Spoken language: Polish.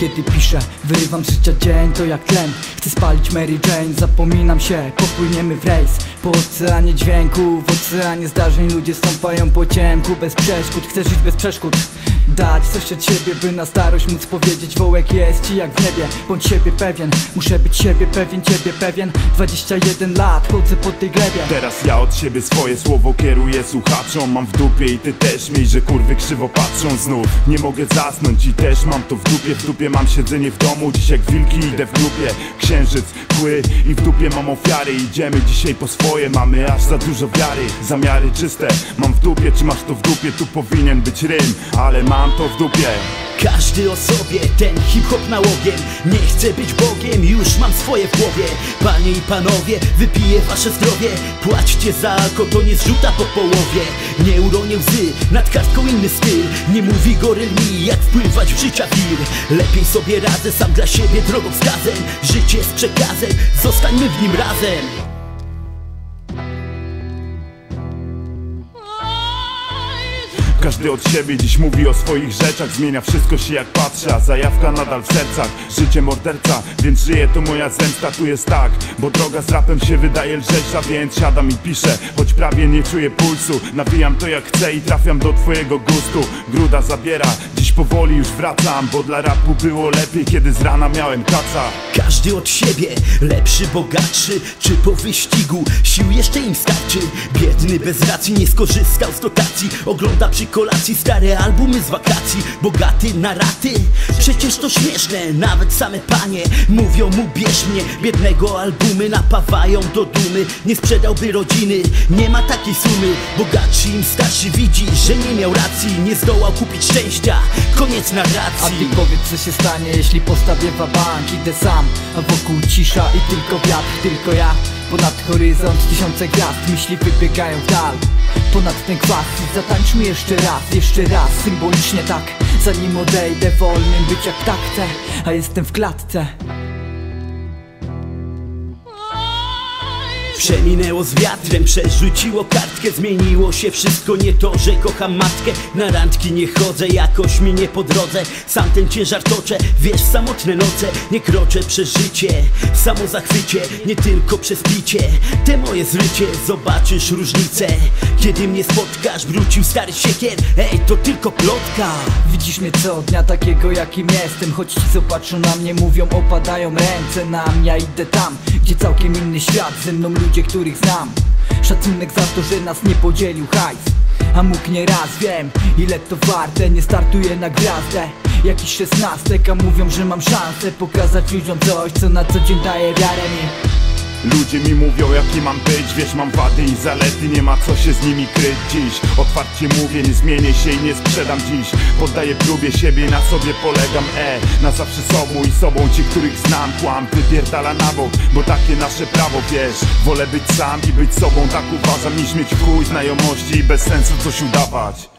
kiedy piszę Wyrywam z życia dzień, to jak tlen. Chcę spalić Mary Jane, zapominam się Popłyniemy w rejs. Po oceanie dźwięku W oceanie zdarzeń ludzie stąpają po ciemku. Bez przeszkód, chcę żyć bez przeszkód Dać coś od siebie, by na starość móc powiedzieć Wołek jest ci jak w niebie, bądź siebie pewien Muszę być siebie pewien, ciebie pewien. 21 lat, chodzę po tej glebie. Teraz ja od siebie swoje słowo kieruję słuchaczom. Mam w dupie i ty też miej, że kurwy krzywo patrzą znów. Nie mogę zasnąć i też mam to w dupie. W dupie mam siedzenie w domu, dziś jak wilki idę w grupie Księżyc, kły i w dupie mam ofiary. Idziemy dzisiaj po swoje, mamy aż za dużo wiary. Zamiary czyste, mam w dupie, czy masz to w dupie? Tu powinien być rym, ale mam to w dupie. Każdy o sobie, ten hip-hop nałogiem Nie chcę być Bogiem, już mam swoje w głowie. Panie i panowie, wypiję wasze zdrowie. Płaćcie za alko, to nie zrzuta po połowie. Nie uronię łzy, nad kartką inny styl. Nie mówi goryl mi, jak wpływać w życia wir. Lepiej sobie radzę, sam dla siebie drogowskazem Życie z przekazem, zostańmy w nim razem Każdy od siebie dziś mówi o swoich rzeczach. Zmienia wszystko się jak patrzę, a zajawka nadal w sercach. Życie morderca, więc żyje to moja zemsta. Tu jest tak, bo droga z rapem się wydaje lżejsza Więc siadam i piszę, choć prawie nie czuję pulsu Nawijam to jak chcę i trafiam do twojego gustu. Gruda zabiera, powoli już wracam Bo dla rapu było lepiej, kiedy z rana miałem kaca. Każdy od siebie, lepszy, bogatszy Czy po wyścigu sił jeszcze im starczy? Biedny bez racji nie skorzystał z dotacji Ogląda przy kolacji stare albumy z wakacji Bogaty na raty, przecież to śmieszne Nawet same panie mówią mu bierz mnie. Biednego albumy napawają do dumy Nie sprzedałby rodziny, nie ma takiej sumy. Bogatszy im starszy widzi, że nie miał racji Nie zdołał kupić szczęścia, koniec A narracji ty powiedz co się stanie, jeśli postawię bank Idę sam, a wokół cisza i tylko wiatr, tylko ja. Ponad horyzont tysiące gwiazd, myśli wybiegają w dal. Ponad ten kwas zatańczmy jeszcze raz, jeszcze raz. Symbolicznie tak, zanim odejdę wolnym być jak tak chcę. A jestem w klatce Przeminęło z wiatrem, przerzuciło kartkę Zmieniło się wszystko, nie to, że kocham matkę. Na randki nie chodzę, jakoś mi nie po drodze. Sam ten ciężar toczę, wiesz, samotne noce. Nie kroczę przez życie, w samozachwycie Nie tylko przez picie, te moje zrycie Zobaczysz różnicę, kiedy mnie spotkasz Wrócił stary siekier, ej, to tylko plotka. Widzisz mnie co dnia takiego jakim jestem. Choć ci co patrzą na mnie mówią opadają ręce nam Ja idę tam, gdzie całkiem inny świat. Ze mną ludzie, których znam. Szacunek za to, że nas nie podzielił hajs. A mógł nie raz, wiem ile to warte. Nie startuję na gwiazdę Jakiś szesnastek, a mówią, że mam szansę Pokazać ludziom coś, co na co dzień daje wiarę mi Ludzie mi mówią jaki mam być, wiesz mam wady i zalety. Nie ma co się z nimi kryć dziś. Otwarcie mówię, nie zmienię się i nie sprzedam dziś. Poddaję próbie siebie i na sobie polegam E, na zawsze sobą i sobą ci, których znam. Kłam, wypierdala na bok, bo takie nasze prawo, wiesz. Wolę być sam i być sobą, tak uważam Niż mieć w chuj znajomości i bez sensu coś udawać